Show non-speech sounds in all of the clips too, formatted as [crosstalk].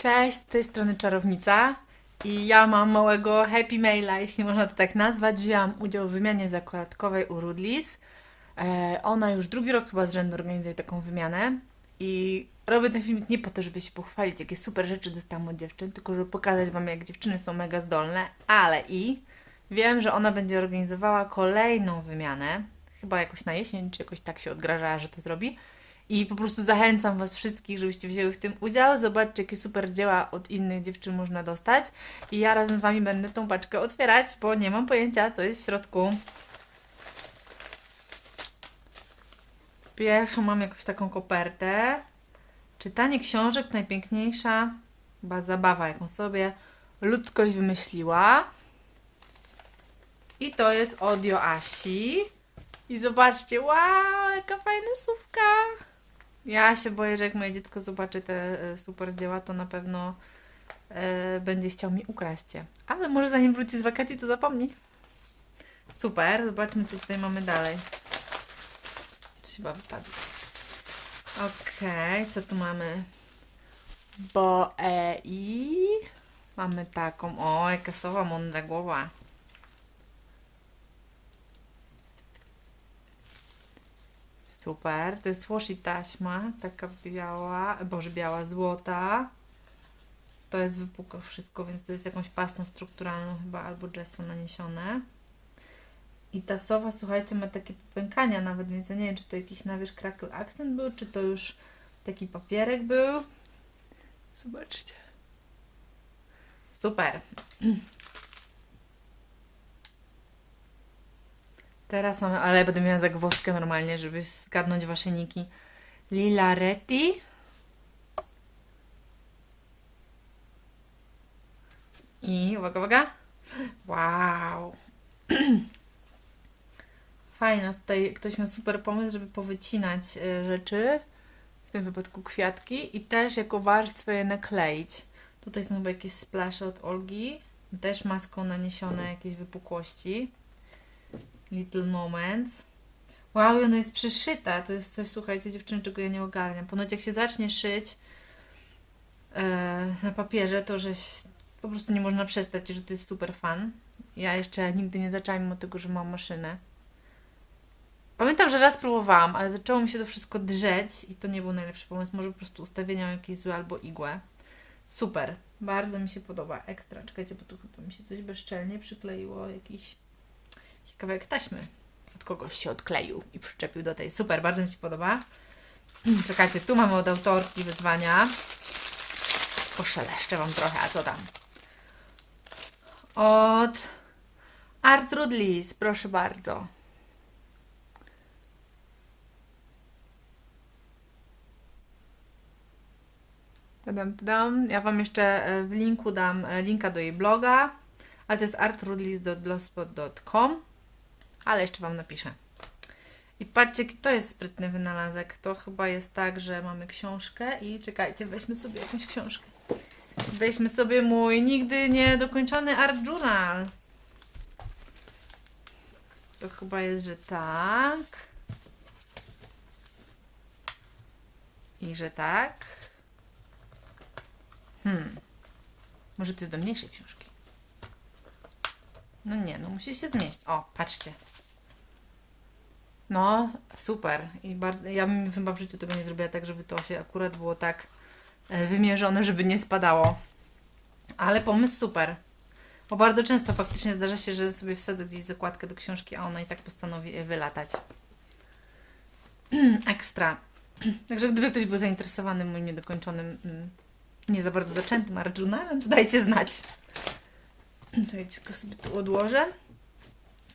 Cześć, z tej strony czarownica i ja mam małego happy maila, jeśli można to tak nazwać. Wzięłam udział w wymianie zakładkowej u Rudlis. E, ona już drugi rok chyba z rzędu organizuje taką wymianę i robię ten filmik nie po to, żeby się pochwalić, jakie super rzeczy dostałam od dziewczyn, tylko żeby pokazać Wam, jak dziewczyny są mega zdolne, ale i wiem, że ona będzie organizowała kolejną wymianę, chyba jakoś na jesień, czy jakoś tak się odgrażała, że to zrobi. I po prostu zachęcam Was wszystkich, żebyście wzięły w tym udział. Zobaczcie, jakie super dzieła od innych dziewczyn można dostać. I ja razem z Wami będę tą paczkę otwierać, bo nie mam pojęcia, co jest w środku. Pierwszą mam jakąś taką kopertę. Czytanie książek najpiękniejsza, chyba zabawa, jaką sobie ludzkość wymyśliła. I to jest od Joasi. I zobaczcie, wow, jaka fajna słówka. Ja się boję, że jak moje dziecko zobaczy te e, super dzieła, to na pewno e, będzie chciał mi ukraść je. Ale może zanim wróci z wakacji, to zapomni. Super, zobaczmy co tutaj mamy dalej. To się chyba wypadło. Okej, co tu mamy? Bo e, i mamy taką, o, jaka sowa mądra głowa. Super, to jest washi taśma, taka biała, boże biała, złota. To jest wypukłe wszystko, więc to jest jakąś pastą strukturalną chyba albo gesso naniesione. I ta sowa, słuchajcie, ma takie popękania nawet, więc ja nie wiem, czy to jakiś nawierzch crackle accent był, czy to już taki papierek był. Zobaczcie. Super. Teraz mamy, ale będę miała zagwozdkę normalnie, żeby zgadnąć wasze niki. Lilaretti. I uwaga, uwaga. Wow. [clears throat] Fajna, tutaj ktoś miał super pomysł, żeby powycinać y, rzeczy, w tym wypadku kwiatki i też jako warstwę je nakleić. Tutaj są chyba jakieś splasze od Olgi, też maską naniesione jakieś wypukłości. Little Moments. Wow, ona jest przyszyta. To jest coś, słuchajcie, dziewczyny, czego ja nie ogarniam. Ponoć jak się zacznie szyć e, na papierze, to że po prostu nie można przestać, że to jest super fan. Ja jeszcze nigdy nie zaczęłam, mimo tego, że mam maszynę. Pamiętam, że raz próbowałam, ale zaczęło mi się to wszystko drzeć i to nie był najlepszy pomysł. Może po prostu ustawienia jakieś złe albo igłę. Super. Bardzo mi się podoba. Ekstra. Czekajcie, bo tu chyba mi się coś bezczelnie przykleiło. Jakiś kawałek taśmy od kogoś się odkleił i przyczepił do tej. Super, bardzo mi się podoba. [clears throat] Czekajcie, tu mamy od autorki wyzwania. Poszeleszczę Wam trochę, a co tam? Od Artrud Lis, proszę bardzo. Tadam, tadam. Ja Wam jeszcze e, w linku dam e, linka do jej bloga, a to jest artrudlis.blogspot.com ale jeszcze Wam napiszę. I patrzcie, to jest sprytny wynalazek. To chyba jest tak, że mamy książkę i czekajcie, weźmy sobie jakąś książkę. Weźmy sobie mój nigdy niedokończony art journal. To chyba jest, że tak. I że tak. Hmm. Może to jest do mniejszej książki. No nie, no musi się zmieścić. O, patrzcie. No, super. I bardzo, ja bym chyba w życiu tego nie zrobiła tak, żeby to się akurat było tak e, wymierzone, żeby nie spadało. Ale pomysł super. Bo bardzo często faktycznie zdarza się, że sobie wsadzę gdzieś zakładkę do książki, a ona i tak postanowi wylatać. [clears throat] Ekstra. [clears throat] Także gdyby ktoś był zainteresowany moim niedokończonym, mm, nie za bardzo zaczętym Arjunalem, to dajcie znać. [clears throat] Czekajcie, tylko sobie tu odłożę.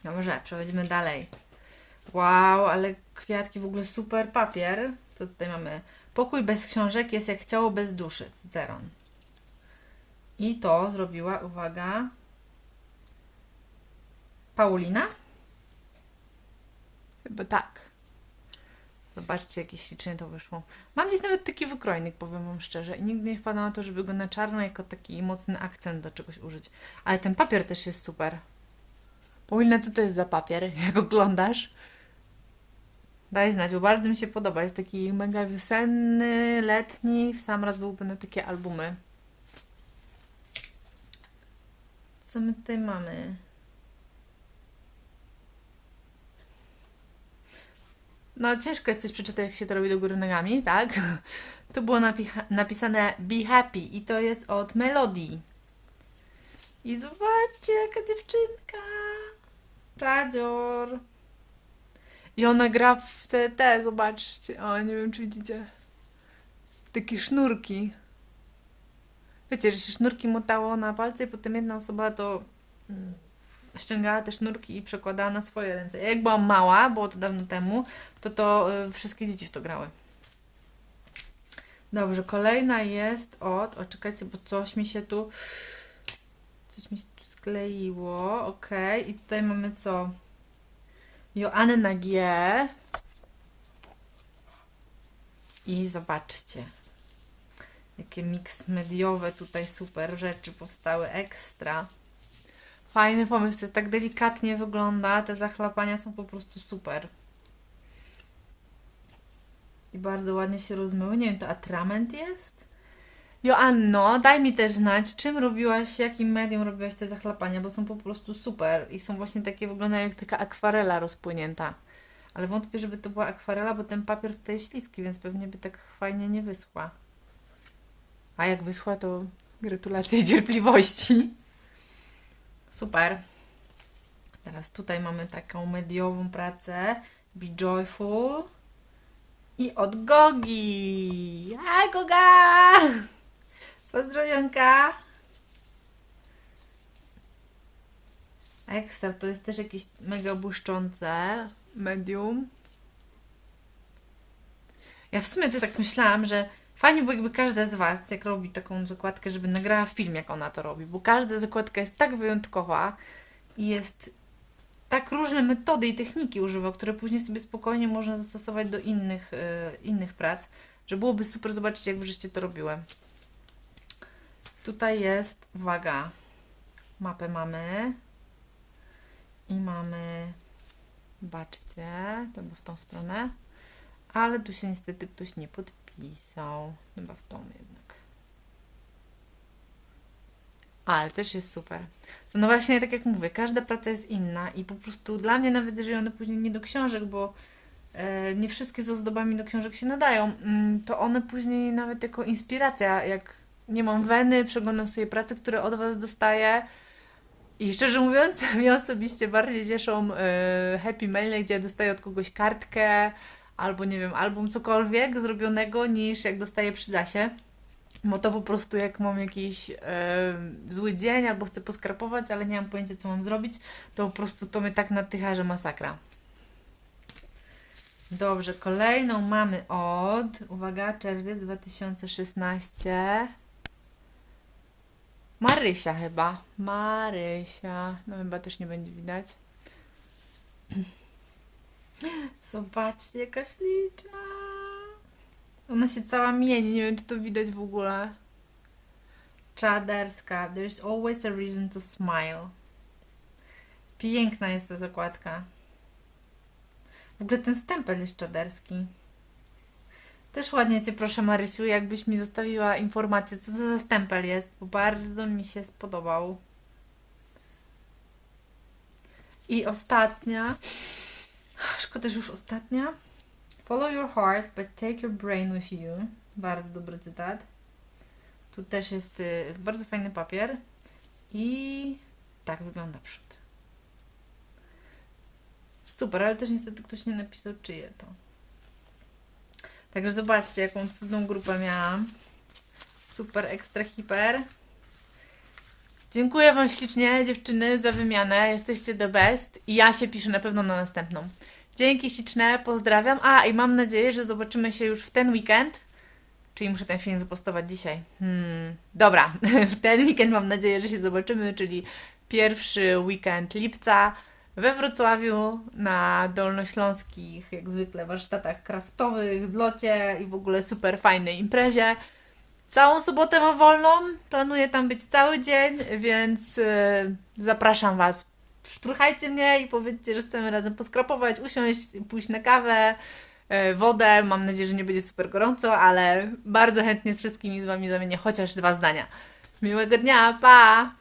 Dobrze, przechodzimy dalej. Wow, ale kwiatki w ogóle super papier. Co tutaj mamy? Pokój bez książek jest jak ciało bez duszy. Cyceron. I to zrobiła, uwaga, Paulina? Chyba tak. Zobaczcie, jakie ślicznie to wyszło. Mam gdzieś nawet taki wykrojnik, powiem Wam szczerze. I nigdy nie wpadłam na to, żeby go na czarno jako taki mocny akcent do czegoś użyć. Ale ten papier też jest super. Paulina, co to jest za papier? [laughs] Jak oglądasz? Daj znać, bo bardzo mi się podoba. Jest taki mega wiosenny, letni. W sam raz byłby na takie albumy. Co my tutaj mamy? No, ciężko jest coś przeczytać, jak się to robi do góry nogami, tak? Tu było napi- napisane Be Happy i to jest od Melody. I zobaczcie, jaka dziewczynka! Czadzior! I ona gra w te, te, zobaczcie. O, nie wiem, czy widzicie. Takie sznurki. Wiecie, że się sznurki motało na palce i potem jedna osoba to mm, ściągała te sznurki i przekładała na swoje ręce. Ja jak byłam mała, było to dawno temu, to to y, wszystkie dzieci w to grały. Dobrze, kolejna jest od... O, czekajcie, bo coś mi się tu... Coś mi się tu skleiło. Okej, i tutaj mamy co? Joanna G. I zobaczcie. Jakie miks mediowe tutaj super rzeczy powstały, ekstra. Fajny pomysł, to tak delikatnie wygląda, te zachlapania są po prostu super. I bardzo ładnie się rozmyły. Nie wiem, to atrament jest? Joanno, daj mi też znać, czym robiłaś, jakim medium robiłaś te zachlapania, bo są po prostu super i są właśnie takie, wyglądają jak taka akwarela rozpłynięta. Ale wątpię, żeby to była akwarela, bo ten papier tutaj jest śliski, więc pewnie by tak fajnie nie wyschła. A jak wyschła, to gratulacje cierpliwości. Super. Teraz tutaj mamy taką mediową pracę. Be Joyful. I od Gogi. A Goga! Pozdrowionka. Ekstra, to jest też jakieś mega błyszczące medium. Ja w sumie to tak myślałam, że fajnie było jakby każda z Was, jak robi taką zakładkę, żeby nagrała film, jak ona to robi, bo każda zakładka jest tak wyjątkowa i jest tak różne metody i techniki używa, które później sobie spokojnie można zastosować do innych, y, innych prac, że byłoby super zobaczyć, jak żeście to robiły. Tutaj jest, uwaga, mapę mamy i mamy, baczcie, to w tą stronę, ale tu się niestety ktoś nie podpisał, chyba w tą jednak. Ale też jest super. To no właśnie, tak jak mówię, każda praca jest inna i po prostu dla mnie nawet, jeżeli one później nie do książek, bo e, nie wszystkie z ozdobami do książek się nadają, mm, to one później nawet jako inspiracja, jak nie mam weny, przeglądam sobie prace, które od Was dostaję i szczerze mówiąc, [laughs] mnie osobiście bardziej cieszą e, happy maile, gdzie dostaję od kogoś kartkę albo nie wiem, album cokolwiek zrobionego, niż jak dostaję przy dasie. Bo to po prostu jak mam jakiś e, zły dzień albo chcę poskrapować, ale nie mam pojęcia co mam zrobić, to po prostu to mnie tak natycha, że masakra. Dobrze, kolejną mamy od, uwaga, czerwiec 2016. Marysia chyba. Marysia. No chyba też nie będzie widać. Zobaczcie, jaka śliczna. Ona się cała mieni, nie wiem czy to widać w ogóle. Czaderska. There's always a reason to smile. Piękna jest ta zakładka. W ogóle ten stempel jest czaderski. Też ładnie Cię proszę Marysiu, jakbyś mi zostawiła informację, co to za stempel jest, bo bardzo mi się spodobał. I ostatnia. Szkoda, że już ostatnia. Follow your heart, but take your brain with you. Bardzo dobry cytat. Tu też jest y, bardzo fajny papier. I tak wygląda przód. Super, ale też niestety ktoś nie napisał czyje to. Także zobaczcie, jaką cudną grupę miałam. Super, ekstra, hiper. Dziękuję Wam ślicznie, dziewczyny, za wymianę. Jesteście the best. I ja się piszę na pewno na następną. Dzięki śliczne, pozdrawiam. A, i mam nadzieję, że zobaczymy się już w ten weekend. Czyli muszę ten film wypostować dzisiaj. Hmm, dobra, [laughs] w ten weekend mam nadzieję, że się zobaczymy, czyli pierwszy weekend lipca we Wrocławiu na dolnośląskich, jak zwykle, warsztatach kraftowych, zlocie i w ogóle super fajnej imprezie. Całą sobotę mam wolną, planuję tam być cały dzień, więc yy, zapraszam Was. Szturchajcie mnie i powiedzcie, że chcemy razem poskrapować, usiąść, pójść na kawę, yy, wodę. Mam nadzieję, że nie będzie super gorąco, ale bardzo chętnie z wszystkimi z Wami zamienię chociaż dwa zdania. Miłego dnia, pa!